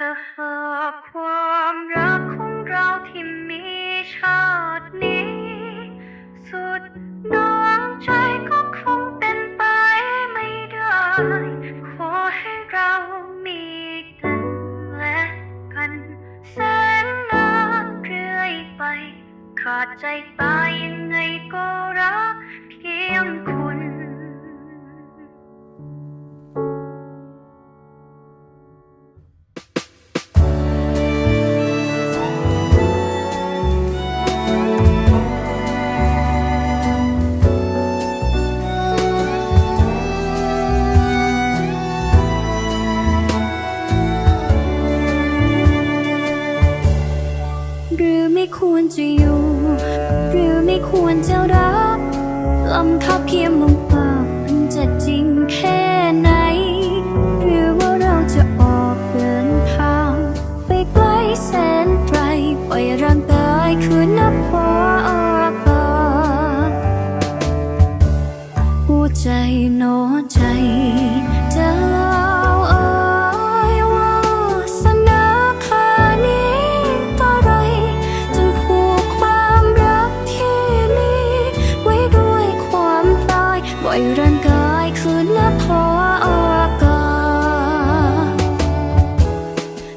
ถ้าหากความรักของเราที่มีชาตินี้ สุดดวงใจก็คงเป็นไปไม่ได้ ขอให้เรามีกันและกันแสนนานเรื่อยไป ขาดใจตายยังไงก็รักเพียงคุณ ควรจะรักลำคาเพียงลงปากมันจะจริงแค่ไหน หรือว่าเราจะออกเดินทาง ไปไกลแสนไกลปล่อยร่างกายคืนนับพออากาศหัวใจโน อยร่างกายคืนละพออากาศ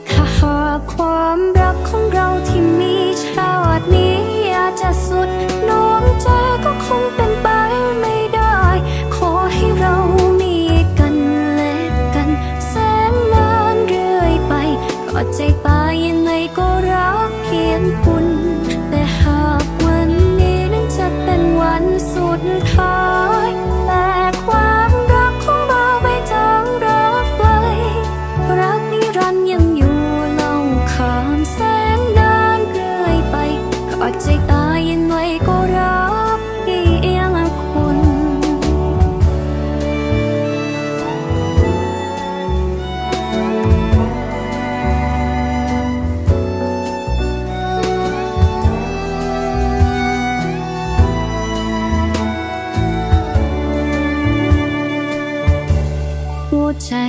ถ้าหากความรักของเราที่มีชาตินี้อาจจะสุดดวงใจก็คงเป็นไปไม่ได้ ขอให้เรามีกันและกันแสนนานเรื่อยไปกอดใจตายยังไงก็รักเพียงคุณ แต่หากวันนี้นั้นจะเป็นวันสุดท้าย หั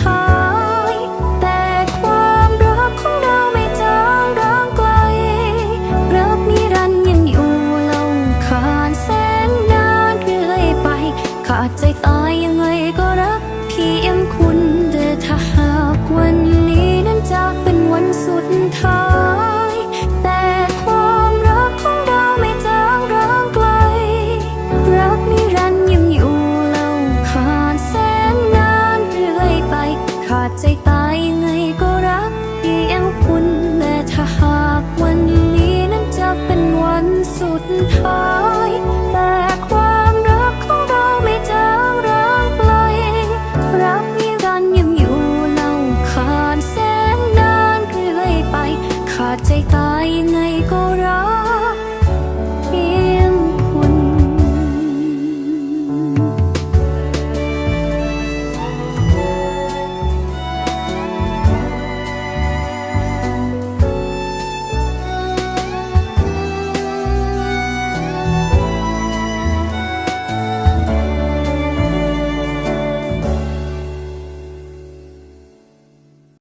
ท้าย แต่ความรักของเราไม่จางร้างไกล รักนิรันดร์ยังอยู่เล่าขานแสนนานเรื่อยไป ขาดใจตายยังไงก็รักเพียงคุณ